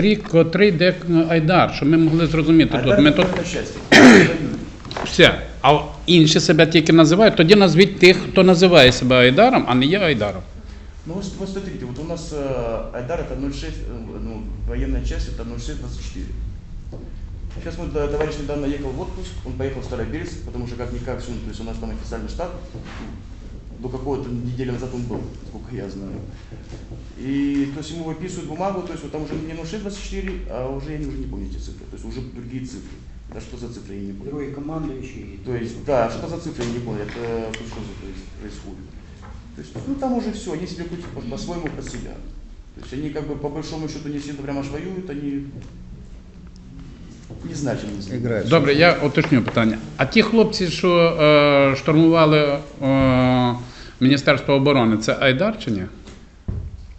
Рік, котрий де Айдар, щоб ми могли зрозуміти тут. Ми тут части. все. А інші себе тільки називають, тоді назвіть тих, хто називає себе Айдаром, а не є Айдаром. Ну вы, вы смотрите, вот у нас э, Айдар это 06, э, ну, военная часть это 0624. Сейчас мой да, товарищ недавно ехал в отпуск, он поехал в Старобельск, потому что как-никак, всё, то есть у нас там официальный штат, до какой-то недели назад он был, сколько я знаю. И то есть ему выписывают бумагу, то есть вот там уже не 0624, а уже я не, уже не помню эти цифры, то есть уже другие цифры. Да что за цифры, я не помню. Другий командуючий. То есть, да, что-то за цифры, я не понял, это тут что за то есть, происходит. То есть, ну там уже все, они себе крутят по- по-своему под себя. То есть они как бы по большому счету не сильно прямо аж воюют, они не знаю, чем они занимаются. Играют. Добре, я уточню питання. А ті хлопці, що е, штурмували е, Міністерство оборони, це Айдар чи ні?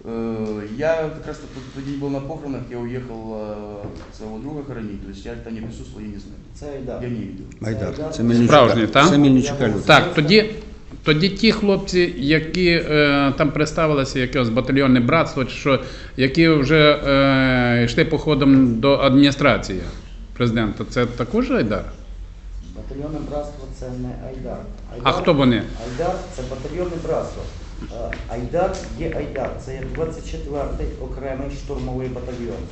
Э, Я как раз тут тоді был на похоронах, я уехал э, своего друга хоронить, то есть я там не присутствовал, я не знаю. Це Айдар. Я не видел. Айдар. Це Мельничука. Справжній, так? Це Мельничука люди. Так, тоді, тоді ті хлопці, які е, там представилися, якогось батальйонне братство, чи що, які вже е, йшли походом до адміністрації президента, це також Айдар? Батальйонне братство це не Айдар. А хто вони? Айдар це батальйонне братство. Е, Айдар є Айдар. Це є 24-й окремий штурмовий батальйон,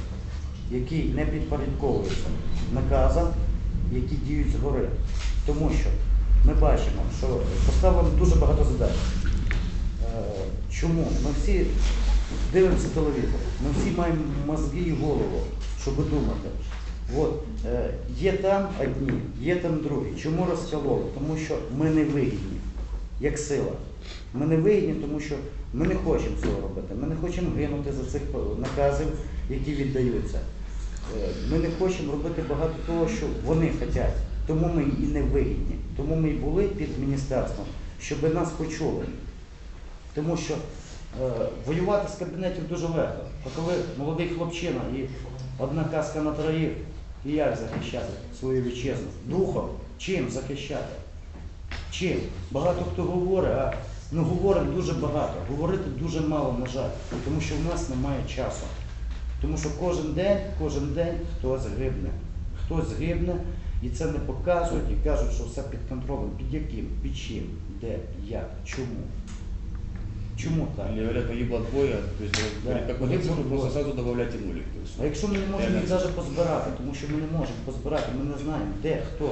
який не підпорядковується наказам, які діють згори. Тому що ми бачимо, що поставлено дуже багато задач. Е, Чому? Ми всі дивимося телевізор, ми всі маємо мозги і голову, щоб думати. От, е, є там одні, є там другі. Чому розкололи? Тому що ми не вигідні, як сила. Ми не вигідні, тому що ми не хочемо цього робити. Ми не хочемо гинути за цих наказів, які віддаються. Е, Ми не хочемо робити багато того, що вони хочуть. Тому ми і не вигідні. Тому ми і були під міністерством, щоб нас почули. Тому що е, воювати з кабінетів дуже легко. А коли молодий хлопчина і одна казка на троїх, і як захищати свою вітчизну? Духом. Чим захищати? Чим? Багато хто говорить, а ну говорить дуже багато. Говорити дуже мало, на жаль, тому що в нас немає часу. Тому що кожен день, кожен день хтось гибне. Хтось гибне, і це не показують і кажуть, що все під контролем. Під яким? Під чим? Де? Як? Чому? Чому так? Они говорят, погибло двое, то есть Да. как Погибло просто сразу. То есть, А якщо ми не можемо їх навіть позбирати, тому що ми не можемо позбирати, ми не знаємо, де, хто.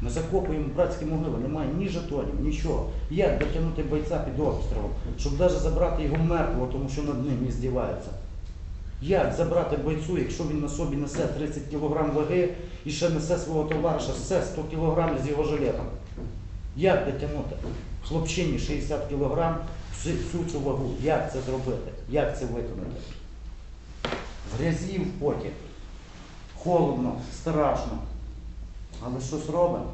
Ми закопуємо братські могили, немає ні жетонів, нічого. Як дотягнути бойця під обстрілом, щоб навіть забрати його мертвого, тому що над ним і здіваються? Як забрати бойцю, якщо він на собі несе 30 кг ваги і ще несе свого товариша, все 100 кг з його жилетом? Як дотягнути? Хлопчині 60 кг всю всю цю вагу. Як це зробити? Як це виконати? Грязі в поті. Холодно, страшно. Але щось робимо.